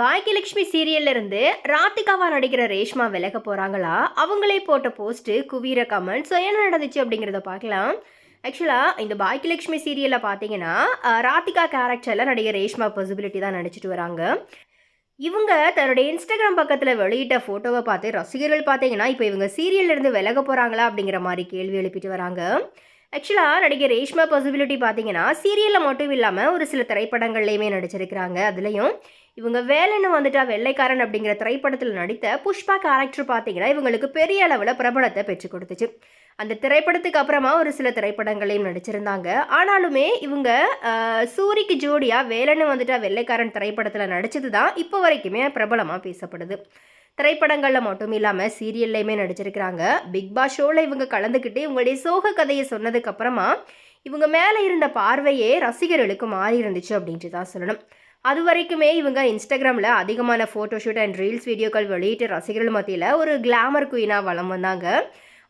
பாக்கியலட்சுமி சீரியல்ல இருந்து ராதிகாவா நடிக்கிற ரேஷ்மா விலக போறாங்களா? அவங்களே போட்ட போஸ்ட் குவீர கமெண்ட் ஸோ என்ன நடந்துச்சு அப்படிங்கிறத பார்க்கலாம். ஆக்சுவலாக இந்த பாக்கியலட்சுமி சீரியலில் பார்த்தீங்கன்னா ராதிகா கேரக்டரில் நடிகர் ரேஷ்மா பாசிபிலிட்டி தான் நடிச்சிட்டு வராங்க. இவங்க தன்னுடைய இன்ஸ்டாகிராம் பக்கத்தில் வெளியிட்ட ஃபோட்டோவை பார்த்து ரசிகர்கள் பார்த்தீங்கன்னா இப்போ இவங்க சீரியல்லேருந்து விலக போகிறாங்களா அப்படிங்கிற மாதிரி கேள்வி எழுப்பிட்டு வராங்க. ஆக்சுவலாக நடிகர் ரேஷ்மா பாசிபிலிட்டி பார்த்தீங்கன்னா சீரியலில் மட்டும் இல்லாமல் ஒரு சில திரைப்படங்கள்லையுமே நடிச்சிருக்கிறாங்க. அதுலேயும் இவங்க வேலைன்னு வந்துட்டா வெள்ளைக்காரன் அப்படிங்கிற திரைப்படத்தில் நடித்த புஷ்பா கேரக்டர் பார்த்தீங்கன்னா இவங்களுக்கு பெரிய அளவில் பிரபலத்தை பெற்றுக் கொடுத்துச்சு. அந்த திரைப்படத்துக்கு அப்புறமா ஒரு சில திரைப்படங்களையும் நடிச்சிருந்தாங்க. ஆனாலுமே இவங்க சூரிக்கு ஜோடியாக வேலைன்னு வந்துட்டா வெள்ளைக்காரன் திரைப்படத்தில் நடிச்சது தான் இப்போ வரைக்குமே பிரபலமாக பேசப்படுது. திரைப்படங்களில் மட்டும் இல்லாமல் சீரியல்லையுமே நடிச்சிருக்கிறாங்க. பிக் பாஸ் ஷோவில் இவங்க கலந்துக்கிட்டு இவங்களுடைய சோக கதையை சொன்னதுக்கப்புறமா இவங்க மேலே இருந்த பார்வையே ரசிகர்களுக்கு மாறி இருந்துச்சு அப்படின்ட்டு தான் சொல்லணும். அது வரைக்குமே இவங்க இன்ஸ்டாகிராமில் அதிகமான ஃபோட்டோஷூட் அண்ட் ரீல்ஸ் வீடியோக்கள் வெளியிட்டு ரசிகர்கள் மத்தியில் ஒரு கிளாமர் குயினாக வளம் வந்தாங்க.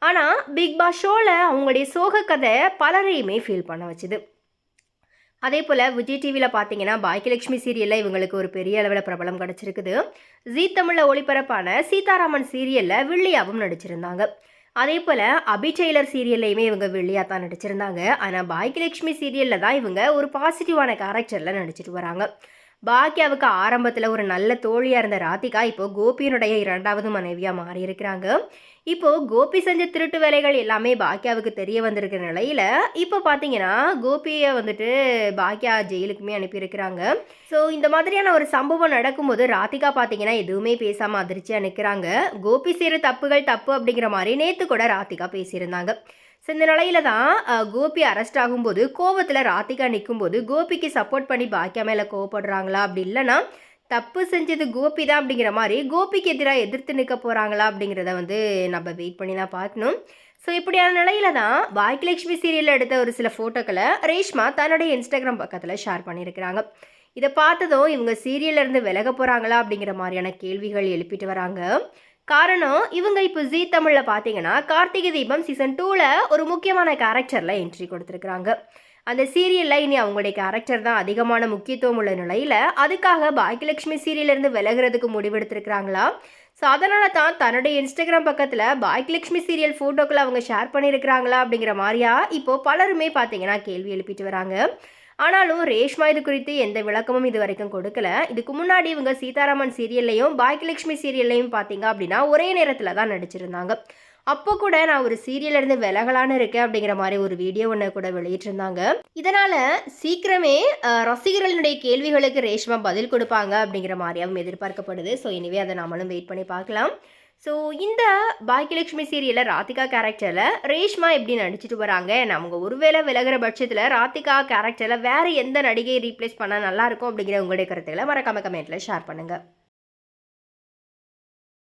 ஆனால் பிக் பாஸ் ஷோவில் அவங்களுடைய சோக கதை பலரையுமே ஃபீல் பண்ண வச்சுது. அதே போல் விஜய் டிவியில் பார்த்தீங்கன்னா பாக்கியலட்சுமி சீரியலில் இவங்களுக்கு ஒரு பெரிய அளவில் பிரபலம் கிடச்சிருக்குது. ஜீ தமிழில் ஒளிபரப்பான சீதாராமன் சீரியலில் வில்லியாவும் நடிச்சிருந்தாங்க. அதே போல் அபி டெய்லர் சீரியல்லையுமே இவங்க வில்லியாக தான் நடிச்சிருந்தாங்க. ஆனால் பாக்கியலட்சுமி சீரியலில் தான் இவங்க ஒரு பாசிட்டிவான கேரக்டரில் நடிச்சிட்டு வராங்க. பாக்யாவுக்கு ஆரம்பத்தில் ஒரு நல்ல தோழியாக இருந்த ராதிகா இப்போ கோபியினுடைய இரண்டாவது மனைவியாக மாறி இருக்கிறாங்க இப்போ கோபி செஞ்ச திருட்டு வேலைகள் எல்லாமே பாக்கியாவுக்கு தெரிய வந்திருக்கிற நிலையில இப்போ பார்த்தீங்கன்னா கோபியை வந்துட்டு பாக்யா ஜெயிலுக்குமே அனுப்பியிருக்கிறாங்க. ஸோ இந்த மாதிரியான ஒரு சம்பவம் நடக்கும்போது ராதிகா பார்த்தீங்கன்னா எதுவுமே பேசாமல் அதிர்ச்சியாக நிற்கிறாங்க கோபி செய்கிற தப்புகள் தப்பு அப்படிங்கிற மாதிரி நேற்று கூட ராதிகா பேசியிருந்தாங்க. ஸோ இந்த நிலையில தான் கோபி அரெஸ்ட் ஆகும்போது கோவத்தில் ராதிகா நிற்கும்போது கோபிக்கு சப்போர்ட் பண்ணி பாக்கியா மேலே கோவப்படுறாங்களா அப்படி இல்லைன்னா தப்பு செஞ்சது கோபி தான் அப்படிங்கிற மாதிரி கோபிக்கு எதிராக எதிர்த்து நிற்க போகிறாங்களா அப்படிங்கிறத வந்து நம்ம வெயிட் பண்ணி தான் பார்க்கணும். ஸோ இப்படியான நிலையில தான் பாக்கியலட்சுமி சீரியலில் எடுத்த ஒரு சில ஃபோட்டோக்களை ரேஷ்மா தன்னுடைய இன்ஸ்டாகிராம் பக்கத்தில் ஷேர் பண்ணியிருக்கிறாங்க. இதை பார்த்ததும் இவங்க சீரியல்ல இருந்து விலக போகிறாங்களா அப்படிங்கிற மாதிரியான கேள்விகள் எழுப்பிட்டு வராங்க. காரணம் இவங்க இப்போ ஜீ தமிழில் பார்த்தீங்கன்னா கார்த்திகை தீபம் சீசன் டூவில் ஒரு முக்கியமான கேரக்டரில் என்ட்ரி கொடுத்துருக்குறாங்க. அந்த சீரியலில் இனி அவங்களுடைய கேரக்டர் தான் அதிகமான முக்கியத்துவம் உள்ள நிலையில் அதுக்காக பாக்கியலட்சுமி சீரியலேருந்து விலகிறதுக்கு முடிவெடுத்திருக்கிறாங்களா? ஸோ அதனால தான் தன்னுடைய இன்ஸ்டாகிராம் பக்கத்தில் பாக்கியலட்சுமி சீரியல் ஃபோட்டோக்களை அவங்க ஷேர் பண்ணியிருக்கிறாங்களா அப்படிங்கிற மாதிரியா இப்போது பலருமே பார்த்தீங்கன்னா கேள்வி எழுப்பிட்டு வராங்க. ஆனாலும் ரேஷ்மா இது குறித்து எந்த விளக்கமும் இது வரைக்கும் கொடுக்கல. இதுக்கு முன்னாடி இவங்க சீதாராமன் சீரியல்லையும் பாக்கியலட்சுமி சீரியல்லையும் பார்த்தீங்க அப்படின்னா ஒரே நேரத்தில் தான் நடிச்சிருந்தாங்க. அப்போ கூட நான் ஒரு சீரியல்ல இருந்து விலகலான்னு இருக்கேன் அப்படிங்கிற மாதிரி ஒரு வீடியோ ஒன்று கூட வெளியிட்டிருந்தாங்க. இதனால சீக்கிரமே ரசிகர்களுடைய கேள்விகளுக்கு ரேஷ்மா பதில் கொடுப்பாங்க அப்படிங்கிற மாதிரியாவும் எதிர்பார்க்கப்படுது. ஸோ இனிவே அதை நாமளும் வெயிட் பண்ணி பார்க்கலாம். ஸோ இந்த பாக்கியலட்சுமி சீரியலில் ராதிகா கேரக்டரில் ரேஷ்மா எப்படி நடிச்சிட்டு வராங்க அவங்க ஒருவேளை விலகிற பட்சத்தில் ராதிகா கேரக்டரில் வேறு எந்த நடிகையை ரீப்ளேஸ் பண்ணால் நல்லாயிருக்கும் அப்படிங்கிற உங்களுடைய கருத்துக்களை மறக்காம கமெண்ட்டில் ஷேர் பண்ணுங்கள்